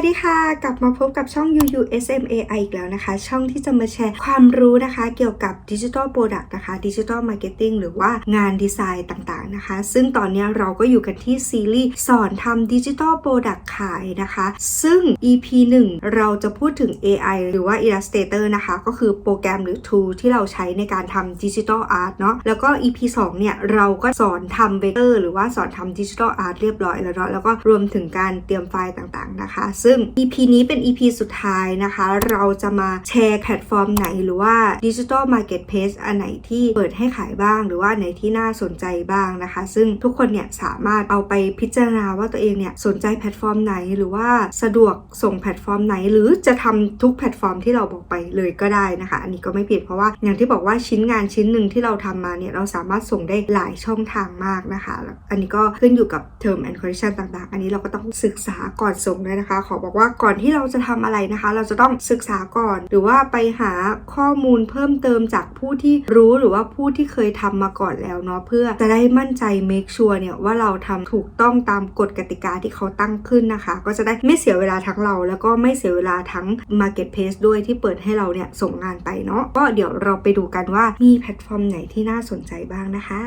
วัสดีค่ะ กลับมาพบกับช่อง UU SMAI อีกแล้วนะคะ ช่องที่จะมาแชร์ความรู้นะคะ เกี่ยวกับ Digital Product นะคะ Digital Marketing หรือว่างานดีไซน์ต่างๆนะคะ ซึ่งตอนนี้เราก็อยู่กันที่ซีรีส์สอนทำ Digital Product ขายนะคะ ซึ่ง EP 1 เราจะพูดถึง AI หรือว่า Illustrator นะคะ ก็คือโปรแกรมหรือ tool ที่เราใช้ในการทำ Digital Art เนาะแล้วก็ EP 2 เนี่ย เราก็สอนทำ Vector หรือว่าสอนทำ Digital Art เรียบร้อยแล้วเนาะแล้วก็รวมถึงการเตรียมไฟล์ต่างๆนะคะซึ่ง EP นี้เป็น EP สุดท้ายนะคะ เราจะมาแชร์แพลตฟอร์มไหนหรือว่า Digital Marketplace อันไหนที่เปิดให้ขายบ้าง หรือว่าอันไหนที่น่าสนใจบ้างนะคะ ซึ่งทุกคนเนี่ยสามารถเอาไปพิจารณาว่าตัวเองเนี่ยสนใจแพลตฟอร์มไหนหรือว่าสะดวกส่งแพลตฟอร์มไหน หรือจะทำทุกแพลตฟอร์มที่เราบอกไปเลยก็ได้นะคะ อันนี้ก็ไม่ผิดเพราะว่าอย่างที่บอกว่าชิ้นงานชิ้นหนึ่งที่เราทำมาเนี่ยเราสามารถส่งได้หลายช่องทางมากนะคะแล้วอันนี้ก็ขึ้นอยู่กับ term and condition ต่างๆ อันนี้เราก็ต้องศึกษาก่อนส่งด้วยนะคะขอบอกว่าก่อนที่เราจะทำอะไรนะคะ เราจะต้องศึกษาก่อน หรือว่าไปหาข้อมูลเพิ่มเติมจากผู้ที่รู้หรือว่าผู้ที่เคยทำมาก่อนแล้วเนาะเพื่อจะได้มั่นใจ make sure เนี่ยว่าเราทำถูกต้องตามกฎกติกาที่เขาตั้งขึ้นนะคะ ก็จะได้ไม่เสียเวลาทั้งเรา แล้วก็ไม่เสียเวลาทั้ง marketplace ด้วยที่เปิดให้เราเนี่ยส่งงานไปเนาะก็เดี๋ยวเราไปดูกันว่ามีแพลตฟอร์มไหนที่น่าสนใจบ้างนะคะ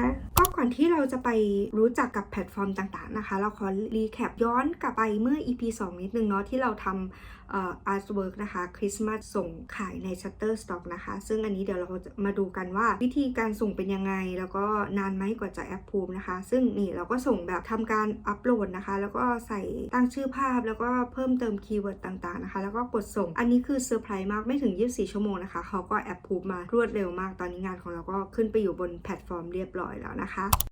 อนที่เราจะไปรู้จักกับแพลตฟอร์มต่างๆนะคะ เราขอรีแคปย้อนกลับไปเมื่อ EP 2 นิดนึงเนาะที่เราทำ เอ่อ artwork นะคะคริสต์มาสส่งขายใน Shutterstock นะคะ ซึ่งอันนี้เดี๋ยวเราจะมาดูกันว่าวิธีการส่งเป็นยังไง แล้วก็นานไหมกว่าจะแอปพูมนะคะ ซึ่งนี่เราก็ส่งแบบทำการอัปโหลดนะคะ แล้วก็ใส่ตั้งชื่อภาพแล้วก็เพิ่มเติมคีย์เวิร์ดต่างๆนะคะ แล้วก็กดส่ง อันนี้คือเซอร์ไพรส์มากไม่ถึง 24 ชั่วโมงนะคะเขาก็แอปพูมมารวดเร็วมากตอนนี้งานของเราก็ขึ้นไปอยู่บนแพลตฟอร์มเรียบร้อยแล้วนะคะ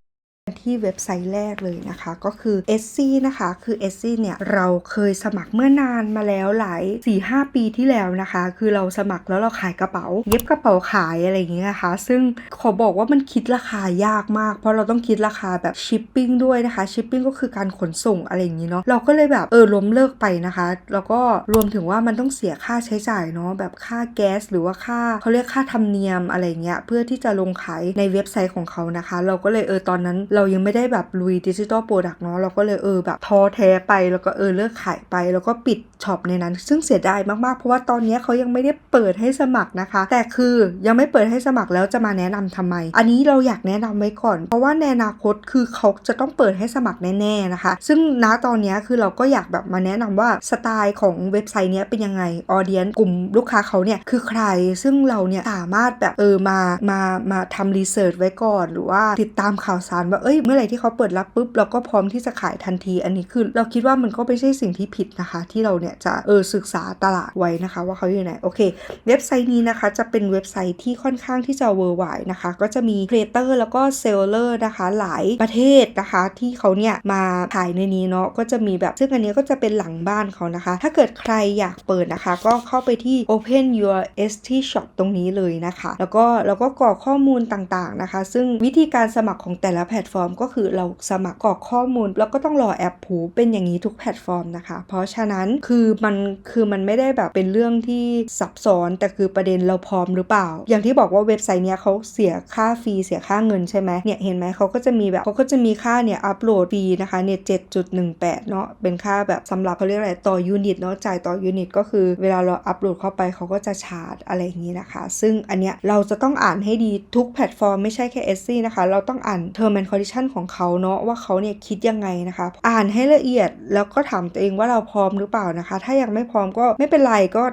ที่เว็บไซต์แรกเลยนะคะ ก็คือ e s s นะคะ คือ e s s เนี่ย เราเคยสมัครเมื่อนานมาแล้วหลาย 4-5 ปีที่แล้วนะคะ คือเราสมัครแล้วเราขายกระเป๋า เย็บกระเป๋าขายอะไรอย่างเงี้ยนะคะ ซึ่งขอบอกว่ามันคิดราคายากมาก เพราะเราต้องคิดราคาแบบชิปปิ้งด้วยนะคะ ชิปปิ้งก็คือการขนส่งอะไรอย่างงี้เนาะ เราก็เลยแบบเออล้มเลิกไปนะคะ แล้วก็รวมถึงว่ามันต้องเสียค่าใช้จ่ายเนาะ แบบค่าแก๊ส หรือว่าค่าเขาเรียกค่าธรรมเนียมอะไรเงี้ย เพื่อที่จะลงขายในเว็บไซต์ของเขานะคะ เราก็เลยเออตอนนั้นเรารายังไม่ได้แบบลุยดิจิตอลโปรดักต์เนาะเราก็เลยเออแบบท้อแท้ไปแล้วก็เออเลิกขายไป แล้วก็ปิดช็อปในนั้น ซึ่งเสียดายมากๆ เพราะว่าตอนนี้เขายังไม่ได้เปิดให้สมัครนะคะ แต่คือยังไม่เปิดให้สมัครแล้วจะมาแนะนำทำไม อันนี้เราอยากแนะนำไว้ก่อน เพราะว่าในอนาคตคือเขาจะต้องเปิดให้สมัครแน่ๆนะคะ ซึ่งณตอนนี้คือเราก็อยากแบบมาแนะนำว่าสไตล์ของเว็บไซต์นี้เป็นยังไงออเดียนกลุ่มลูกค้าเขาเนี่ยคือใครซึ่งเราเนี่ยสามารถแบบเออมามามาทำรีเสิร์ชไว้ก่อน หรือว่าติดตามข่าวสารว่าเอยเมื่อไหร่ที่เขาเปิดรับปุ๊บเราก็พร้อมที่จะขายทันที อันนี้คือเราคิดว่ามันก็ไม่ใช่สิ่งที่ผิดนะคะ ที่เราเนี่ยจะเออศึกษาตลาดไว้นะคะ ว่าเขาอยู่ไหนโอเค เว็บไซต์นี้นะคะ จะเป็นเว็บไซต์ที่ค่อนข้างที่จะเวอร์ไวนะคะ ก็จะมีครีเอเตอร์แล้วก็เซลเลอร์นะคะ หลายประเทศนะคะ ที่เขาเนี่ยมาขายในนี้เนาะก็จะมีแบบซึ่งอันนี้ก็จะเป็นหลังบ้านเขานะคะ ถ้าเกิดใครอยากเปิดนะคะ ก็เข้าไปที่ Open Your ST Shop ตรงนี้เลยนะคะ แล้วก็แล้วก็กรอกข้อมูลต่างๆนะคะ ซึ่งวิธีการสมัครของแต่ละแพลตฟอร์มก็คือเราสมัครกรอกข้อมูล แล้วก็ต้องรอแอปผูเป็นอย่างนี้ทุกแพลตฟอร์มนะคะ เพราะฉะนั้นคือมันคือมันไม่ได้แบบเป็นเรื่องที่ซับซ้อนแต่คือประเด็นเราพร้อมหรือเปล่า อย่างที่บอกว่าเว็บไซต์เนี้ยเขาเสียค่าฟรีเสียค่าเงินใช่ไหมเนี่ยเห็นไหมเขาก็จะมีแบบเขาก็จะมีค่าเนี่ยอัปโหลดฟรีนะคะเนี่ยเจ็ดจุดหนึ่งแปดเนาะเป็นค่าแบบสำหรับเขาเรียกอะไรต่อยูนิตเนาะจ่ายต่อยูนิตก็คือเวลาเราอัปโหลดเข้าไปเขาก็จะชาร์จอะไรอย่างนี้นะคะ ซึ่งอันเนี้ยเราจะต้องอ่านให้ดีทุกแพลตฟอร์มไม่ใช่แค่ s อนะคะเราต้องอ่าน term and condition ของเขาเนาะว่าเขาเนี่ยคิดยังไงนะคะ อ่านให้ละเอียดแล้วก็ถามตัวเองว่าเราพร้อมหรือเปล่านะคะ ถ้ายังไม่พร้อมก็ไม่เป็นไรก็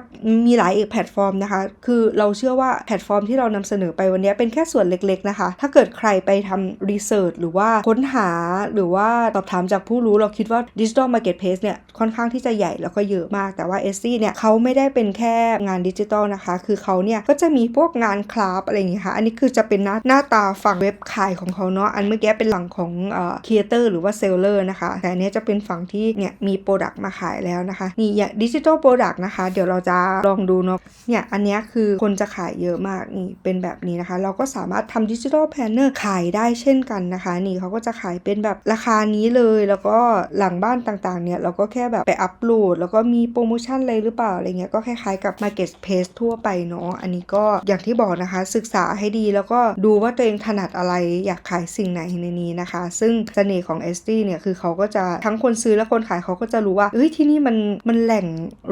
มีหลายอีกแพลตฟอร์มนะคะ คือเราเชื่อว่าแพลตฟอร์มที่เรานำเสนอไปวันนี้เป็นแค่ส่วนเล็ก ๆนะคะ ถ้าเกิดใครไปทำรีเสิร์ชหรือว่าค้นหาหรือว่าสอบถามจากผู้รู้เราคิดว่า Digital Marketplace เนี่ยค่อนข้างที่จะใหญ่แล้วก็เยอะมาก แต่ว่า s อซี่เนี่ยเขาไม่ได้เป็นแค่งานดิจิทัลนะคะ คือเขาเนี่ยก็จะมีพวกงานคราฟอะไรอย่างเงี้ยค่ะ อันนี้คือจะเป็นหน้าหน้าตาฝั่งเว็บขายของเขาเนาะ อันเมื่อกี้เป็นหลังของเอ่อครีเอเตอร์หรือว่าเซลเลอร์นะคะ แต่อันเนี้ยจะเป็นฝั่งที่เนี่ยมีโปรดักต์มาขายแล้วนะคะ นี่อย่างดิจิทัลโปรดักต์นะคะ เดี๋ยวเราจะลองดูเนาะ เนี่ยอันเนี้ยคือคนจะขายเยอะมากนี่เป็นแบบนี้นะคะ เราก็สามารถทำดิจิทัลแพนเนอร์ขายได้เช่นกันนะคะ นี่เขาก็จะขายเป็นแบบราคานี้เลย แล้วก็หลังบ้านต่างๆเนี่ยเราก็แค่แบบไปอัปโหลด แล้วก็มีโปรโมชั่นอะไรหรือเปล่าอะไรเงี้ยก็คล้ายๆกับ Marketplace ทั่วไปเนาะอันนี้ก็อย่างที่บอกนะคะ ศึกษาให้ดีแล้วก็ดูว่าตัวเองถนัดอะไรอยากขายสิ่งไหนในนนี้นะคะ ซึ่งเสน่ห์ของ s อสตี้เนี่ยคือเขาก็จะทั้งคนซื้อและคนขายเขาก็จะรู้ว่าเอ้ยที่นี่มันมันแหล่ง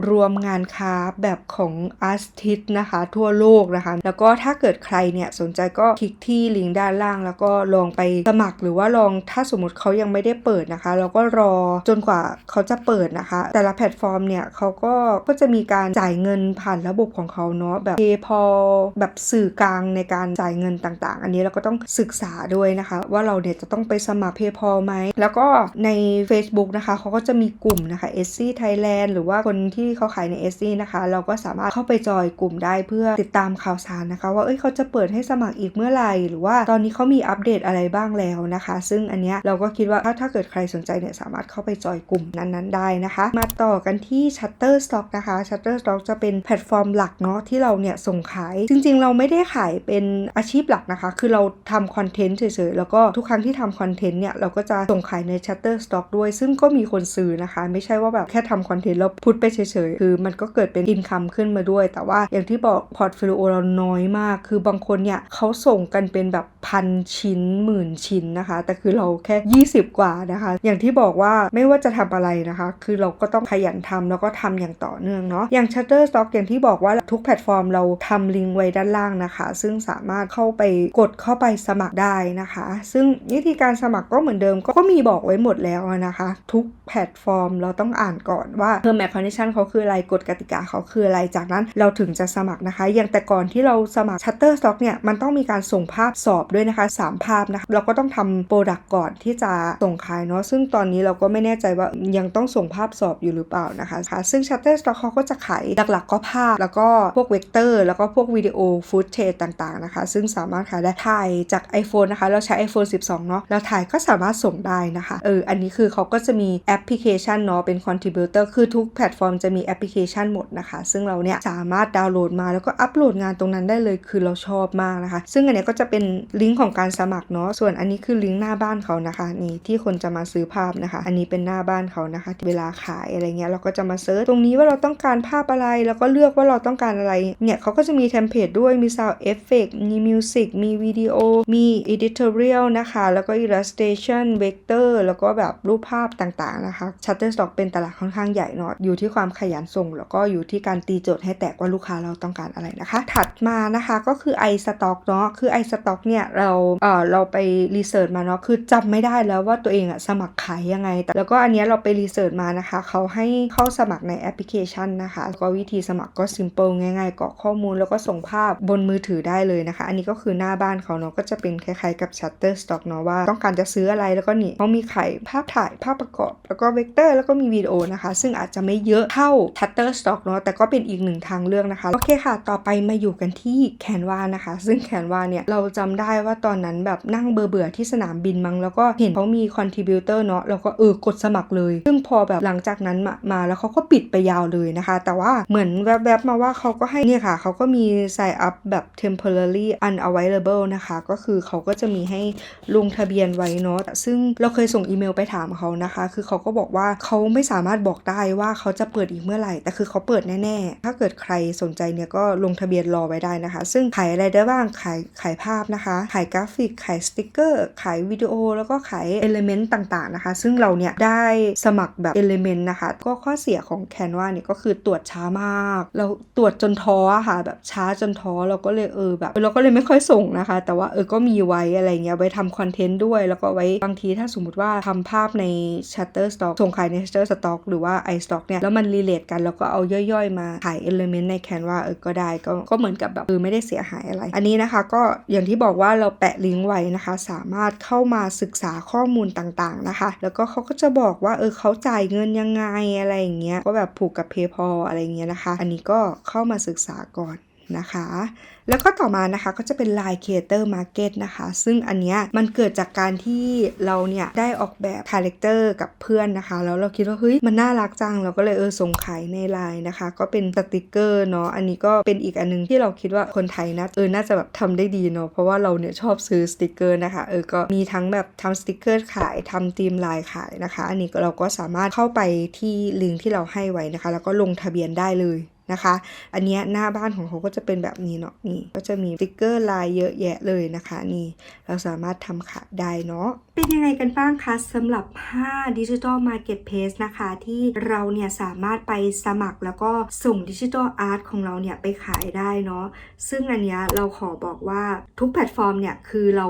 รวมงานค้าแบบของอาร์ติสนะคะ ทั่วโลกนะคะ แล้วก็ถ้าเกิดใครเนี่ยสนใจก็คลิกที่ลิงก์ด้านล่าง แล้วก็ลองไปสมัครหรือว่าลองถ้าสมมติเขายังไม่ได้เปิดนะคะ เราก็รอจนกว่าเขาจะเปิดนะคะ แต่ละแพลตฟอร์มเนี่ยเขาก็ก็จะมีการจ่ายเงินผ่านระบบของเขาเนาะแบบ PayPal แบบสื่อกลางในการจ่ายเงินต่างๆ อันนี้เราก็ต้องศึกษาด้วยนะคะ ว่าเราเนี่ยจะต้องไปสมัคร PayPal ไหม แล้วก็ใน Facebook นะคะเขาก็จะมีกลุ่มนะคะ s อ Thailand หรือว่าคนที่เขาขายใน s อนะคะ เราก็สามารถเข้าไปจอยกลุ่มได้เพื่อติดตามข่าวสารนะคะ ว่าเอ้ยเขาจะเปิดให้สมัครอีกเมื่อไหร่ หรือว่าตอนนี้เขามีอัปเดตอะไรบ้างแล้วนะคะ ซึ่งอันเนี้ยเราก็คิดว่าถ้าถ้าเกิดใครสนใจเนี่ยสามารถเข้าไปจอยกลุ่มนั้นๆได้นะคะ มาต่อกันที่ Shutterstock นะคะ Shutterstock จะเป็นแพลตฟอร์มหลักเนาะที่เราเนี่ยส่งขาย จริง ๆ เราไม่ได้ขายเป็นอาชีพหลักนะคะ คือเราทำคอนเทนต์เฉยๆแล้วก็ทุกครั้งที่ทำคอนเทนต์เนี่ยเราก็จะส่งขายใน Shutterstock ด้วย ซึ่งก็มีคนซื้อนะคะ ไม่ใช่ว่าแบบแค่ทำคอนเทนต์แล้วพุทไปเฉยๆ คือมันก็เกิดเป็นอินคัมขึ้นมาด้วย แต่ว่าอย่างที่บอกพอร์ตโฟลิโอเราน้อยมาก คือบางคนเนี่ยเขาส่งกันเป็นแบบพันชิ้นหมื่นชิ้นนะคะ แต่คือเราแค่ 20 กว่านะคะ อย่างที่บอกว่าไม่ว่าจะทำอะไรนะคะ คือเราก็ต้องขยันทำแล้วก็ทำอย่างต่อเนื่องเนาะ อย่าง Shutterstock อย่างที่บอกว่าทุกแพลตฟอร์มเราทำลิงก์ไว้ด้านล่างนะคะ ซึ่งสามารถเข้าไปกดเข้าไปสมัครได้นะคะ ซึ่งวิธีการสมัครก็เหมือนเดิมก็มีบอกไว้หมดแล้วนะคะ ทุกแพลตฟอร์มเราต้องอ่านก่อนว่า Term and Condition เขาคืออะไรกฎกติกาเขาคืออะไรจากนั้นเราถึงจะสมัครนะคะ อย่างแต่ก่อนที่เราสมัคร Shutterstock เนี่ยมันต้องมีการส่งภาพสอบด้วยนะคะ 3 ภาพนะคะเราก็ต้องทำโปรดักต์ก่อนที่จะส่งขายเนาะซึ่งตอนนี้เราก็ไม่แน่ใจว่ายังต้องส่งภาพสอบอยู่หรือเปล่านะคะคะซึ่ง Shutterstock เขาก็จะขายหลักๆ ก็ภาพ แล้วก็พวกเวกเตอร์แล้วก็พวกวิดีโอฟุตเทจต่างๆนะคะ ซึ่งสามารถขายได้ถ่ายจาก iPhone นะคะ เราใช้ iPhone 12เนาะแล้วถ่ายก็สามารถส่งได้นะคะเอออันนี้คือเขาก็จะมีแอปพลิเคชันเนาะเป็น contributor คือทุกแพลตฟอร์มจะมีแอปพลิเคชันหมดนะคะ ซึ่งเราเนี่ยสามารถดาวน์โหลดมาแล้วก็อัปโหลดงานตรงนั้นได้เลยคือเราชอบมากนะคะ ซึ่งอันนี้ก็จะเป็นลิงก์ของการสมัครเนาะส่วนอันนี้คือลิงก์หน้าบ้านเขานะคะนี่ที่คนจะมาซื้อภาพนะคะ อันนี้เป็นหน้าบ้านเขานะคะ เวลาขายอะไรเงี้ยเราก็จะมาเซิร์ชตรงนี้ว่าเราต้องการภาพอะไร แล้วก็เลือกว่าเราต้องการอะไรเนี่ยเขาก็จะมีเทมเพลตด้วยมี sound effect มีมิวสิกมีวิดีโอมี editorial นะคะแล้วก็ illustration vector แล้วก็แบบรูปภาพต่างๆนะคะ Shutterstock เป็นตลาดค่อนข้างใหญ่เนาะอยู่ที่ความขยันส่ง แล้วก็อยู่ที่การตีโจทย์ให้แตกว่าลูกค้าเราต้องการอะไรนะคะ ถัดมานะคะก็คือ iStock เนาะคือ iStock เนี่ยเราเออเราไปรีเสิร์ชมาเนาะคือจำไม่ได้แล้วว่าตัวเองอะสมัครขายยังไง แต่แล้วก็อันเนี้ยเราไปรีเสิร์ชมานะคะเขาให้เข้าสมัครในแอปพลิเคชันนะคะแล้วก็วิธีสมัครก็ simple ง่ายๆกรอกข้อมูลแล้วก็ส่งภาพบนมือถือได้เลยนะคะ อันนี้ก็คือหน้าบ้านเขาเนาะก็จะเป็นคล้ายๆกับ Shutterstock เนาะว่าต้องการจะซื้ออะไรแล้วก็นี่เขามีไขายภาพถ่ายภาพประกอบ แล้วก็เวกเตอร์แล้วก็มีวิดีโอนะคะ ซึ่งอาจจะไม่เยอะเท่า Shutterstock เนาะแต่ก็เป็นอีกหนึ่งทางเลือกนะคะโอเคค่ะ ต่อไปมาอยู่กันที่แคนวานะคะ ซึ่งแคนวาเนี่ยเราจำได้ว่าตอนนั้นแบบนั่งเบื่อๆที่สนามบินมั้งแล้วก็เห็นเขามีคอนทิบิวเตอร์เนาะแล้วก็เออกดสมัครเลย ซึ่งพอแบบหลังจากนั้นมามาแล้วเขาก็ปิดไปยาวเลยนะคะ แต่ว่าเหมือนแวบๆมาว่าเขาก็ให้เนี่ยค่ะเขาก็มี sign up แบบ temporary unavailable นะคะ ก็คือเขาก็จะมีให้ลงทะเบียนไว้เนาะซึ่งเราเคยส่งอีเมลไปถามเขานะคะ คือเขาก็บอกว่าเขาไม่สามารถบอกได้ว่าเขาจะเปิดอีกเมื่อไหร่ แต่คือเขาเปิดแน่ๆ ถ้าเกิดใครสนใจเนี่ยก็ลงทะเบียนรอไว้ได้นะคะ ซึ่งขายอะไรได้บ้างขายขายภาพนะคะ ขายกราฟิก ขายสติกเกอร์ ขายวิดีโอ แล้วก็ขายเอลิเมนต์ต่างๆนะคะ ซึ่งเราเนี่ยได้สมัครแบบเอลิเมนต์นะคะ ก็ข้อเสียของแคนวาเนี่ยก็คือตรวจช้ามาก เราตรวจจนท้อค่ะแบบช้าจนท้อเราก็เลยเออแบบเราก็เลยไม่ค่อยส่งนะคะ แต่ว่าเออก็มีไว้อะไรเงี้ยไว้ทำคอนเทนต์ด้วย แล้วก็ไว้บางทีถ้าสมมติว่าทำภาพใน Shutterstock ส่งขายใน Shutterstock หรือว่า iStock เนี่ย แล้วมันรีเลทกัน แล้วก็เอาย่อยๆ มาขายเอลเมนต์ใน Canva เออก็ได้ก็ก็เหมือนกับแบบเออไม่ได้เสียหายอะไร อันนี้นะคะก็อย่างที่บอกว่าเราแปะลิงก์ไว้นะคะ สามารถเข้ามาศึกษาข้อมูลต่างๆนะคะ แล้วก็เขาก็จะบอกว่าเออเขาจ่ายเงินยังไงอะไรอย่างเงี้ยก็แบบผูกกับ PayPal อะไรเงี้ยนะคะ อันนี้ก็เข้ามาศึกษาก่อน นะคะ แล้วก็ต่อมานะคะก็จะเป็น Line Creator Market นะคะ ซึ่งอันเนี้ยมันเกิดจากการที่เราเนี่ยได้ออกแบบคาแรคเตอร์กับเพื่อนนะคะ แล้วเราคิดว่าเฮ้ยมันน่ารักจัง เราก็เลยเออส่งขายในไลน์นะคะ ก็เป็นสติกเกอร์เนาะ อันนี้ก็เป็นอีกอันนึงที่เราคิดว่าคนไทยนะเออน่าจะแบบทำได้ดีเนาะ เพราะว่าเราเนี่ยชอบซื้อสติกเกอร์นะคะ เออก็มีทั้งแบบทำสติกเกอร์ขายทำธีมไลน์ขายนะคะ อันนี้เราก็สามารถเข้าไปที่ลิงก์ที่เราให้ไว้นะคะ แล้วก็ลงทะเบียนได้เลย นะคะ อันนี้หน้าบ้านของเขาก็จะเป็นแบบนี้เนาะนี่ก็จะมีสติกเกอร์ลายเยอะแยะเลยนะคะ นี่เราสามารถทำขายได้เนาะเป็นยังไงกันบ้างคะสำหรับ 5 Digital Marketplace นะคะ ที่เราเนี่ยสามารถไปสมัครแล้วก็ส่งดิจิทัลอาร์ตของเราเนี่ยไปขายได้เนาะซึ่งอันนี้เราขอบอกว่าทุกแพลตฟอร์มเนี่ยคือเรา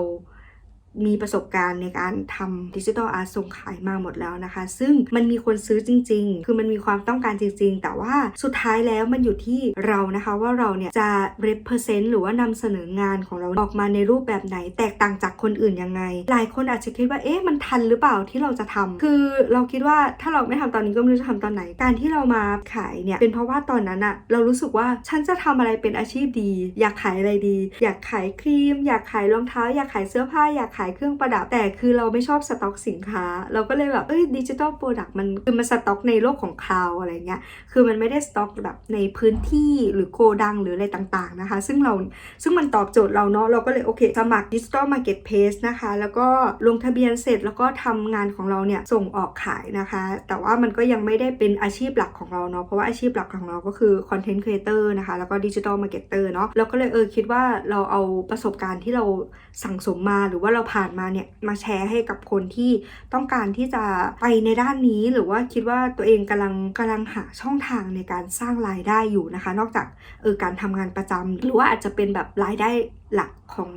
มีประสบการณ์ในการทำดิจิทัลอาร์ตส่งขายมาหมดแล้วนะคะ ซึ่งมันมีคนซื้อจริง ๆ คือมันมีความต้องการจริง ๆ แต่ว่าสุดท้ายแล้วมันอยู่ที่เรานะคะว่าเราเนี่ยจะ represent หรือว่านำเสนองานของเราออกมาในรูปแบบไหน แตกต่างจากคนอื่นยังไง หลายคนอาจจะคิดว่าเอ๊ะมันทันหรือเปล่าที่เราจะทำคือเราคิดว่าถ้าเราไม่ทำตอนนี้ก็ไม่รู้จะทำตอนไหน การที่เรามาขายเนี่ยเป็นเพราะว่าตอนนั้นอะเรารู้สึกว่าฉันจะทำอะไรเป็นอาชีพดี อยากขายอะไรดี อยากขายครีม อยากขายรองเท้า อยากขายเสื้อผ้าอยากขายเครื่องประดับ แต่คือเราไม่ชอบสต็อกสินค้า เราก็เลยแบบเอ้ยดิจิ t a ลโปรดักต์มันคือมันสต็อกในโลกของคลาวอะไรเงี้ยคือมันไม่ได้สต็อกแบบในพื้นที่หรือโกดังหรืออะไรต่างๆนะคะ ซึ่งเราซึ่งมันตอบโจทย์เราเนาะเราก็เลยโอเค สมัครดิจิ t a ลมาร์เก็ตเพสนะคะ แล้วก็ลงทะเบียนเสร็จแล้วก็ทำงานของเราเนี่ยส่งออกขายนะคะ แต่ว่ามันก็ยังไม่ได้เป็นอาชีพหลักของเราเนาะเพราะว่าอาชีพหลักของเราก็คือคอนเทนต์ครีเอเตอร์นะคะแล้วก็ดิจิ t a ลมาร์เก็ตเตอร์เนาะเราก็เลยเออคิดว่าเราเอาประสบการณ์ที่เราสั่งสมมาหรือว่าเราผานมาเนี่ยมาแชร์ให้กับคนที่ต้องการที่จะไปในด้านนี้ หรือว่าคิดว่าตัวเองกำลังกำลังหาช่องทางในการสร้างรายได้อยู่นะคะ นอกจากเออการทำงานประจำหรือว่าอาจจะเป็นแบบรายได้หลักของ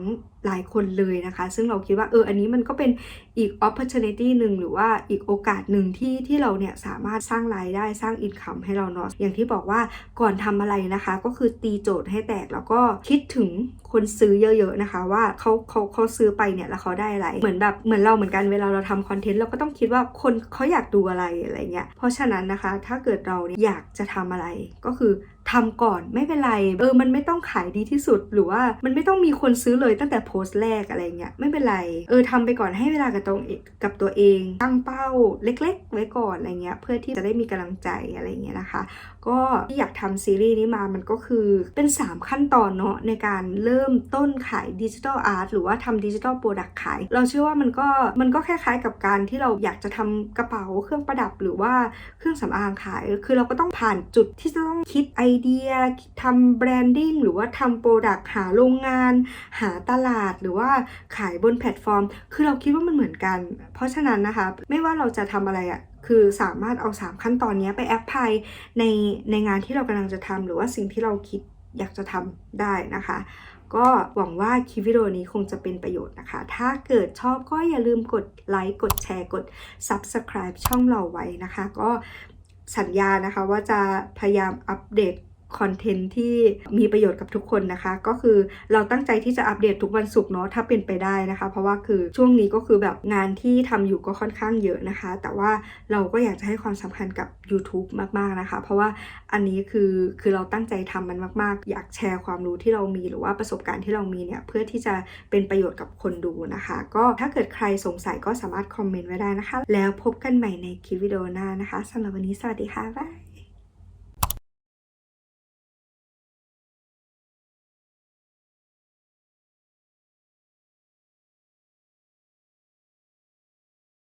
หลายคนเลยนะคะ ซึ่งเราคิดว่าเอออันนี้มันก็เป็นอีก opportunity หนึ่งหรือว่าอีกโอกาสหนึ่งที่ที่เราเนี่ยสามารถสร้างรายได้สร้าง income ให้เราเนาะอย่างที่บอกว่าก่อนทำอะไรนะคะ ก็คือตีโจทย์ให้แตกแล้วก็คิดถึงคนซื้อเยอะๆนะคะ ว่าเขาเขาเขาซื้อไปเนี่ยแล้วเขาได้อะไร เหมือนแบบเหมือนเราเหมือนกันเวลาเราทำคอนเทนต์เราก็ต้องคิดว่าคนเขาอยากดูอะไรอะไรเงี้ยเพราะฉะนั้นนะคะถ้าเกิดเราเนี่ยอยากจะทำอะไรก็คือ ทำก่อนไม่เป็นไร เออ มันไม่ต้องขายดีที่สุด หรือว่ามันไม่ต้องมีคนซื้อเลยตั้งแต่โพสต์แรกอะไรเงี้ย ไม่เป็นไร เออทำไปก่อนให้เวลากับตรงกับตัวเอง ตั้งเป้าเล็ก ๆ ไว้ก่อนอะไรเงี้ย เพื่อที่จะได้มีกำลังใจอะไรเงี้ยนะคะก็ที่อยากทำซีรีส์นี้มามันก็คือเป็น 3 ขั้นตอนเนาะในการเริ่มต้นขายดิจิทัลอาร์ตหรือว่าทำดิจิทัลโปรดักต์ขาย เราเชื่อว่ามันก็มันก็คล้ายๆกับการที่เราอยากจะทำกระเป๋าเครื่องประดับหรือว่าเครื่องสำอางขาย คือเราก็ต้องผ่านจุดที่จะต้องคิดไอเดียทำแบรนดิ้งหรือว่าทำโปรดักต์หาโรงงาน หาตลาดหรือว่าขายบนแพลตฟอร์ม คือเราคิดว่ามันเหมือนกัน เพราะฉะนั้นนะคะ ไม่ว่าเราจะทำอะไรอะ คือสามารถเอา 3 ขั้นตอนนี้ไปแอพพลายในในงานที่เรากำลังจะทำหรือว่าสิ่งที่เราคิดอยากจะทำได้นะคะ ก็หวังว่าคลิปวิดีโอนี้คงจะเป็นประโยชน์นะคะ ถ้าเกิดชอบก็อย่าลืมกดไลค์กดแชร์กด Subscribe ช่องเราไว้นะคะ ก็สัญญานะคะว่าจะพยายามอัปเดต คอนเทนต์ที่มีประโยชน์กับทุกคนนะคะ ก็คือเราตั้งใจที่จะอัปเดตทุกวันศุกร์เนาะถ้าเป็นไปได้นะคะ เพราะว่าคือช่วงนี้ก็คือแบบงานที่ทำอยู่ก็ค่อนข้างเยอะนะคะ แต่ว่าเราก็อยากจะให้ความสำคัญกับ YouTube มากๆนะคะ เพราะว่าอันนี้คือคือเราตั้งใจทำมันมากๆ อยากแชร์ความรู้ที่เรามีหรือว่าประสบการณ์ที่เรามีเนี่ยเพื่อที่จะเป็นประโยชน์กับคนดูนะคะ ก็ถ้าเกิดใครสงสัยก็สามารถคอมเมนต์ไว้ได้นะคะ แล้วพบกันใหม่ในคลิปวิดีโอหน้านะคะสำหรับวันนี้สวัสดีค่ะบ๊ายบาย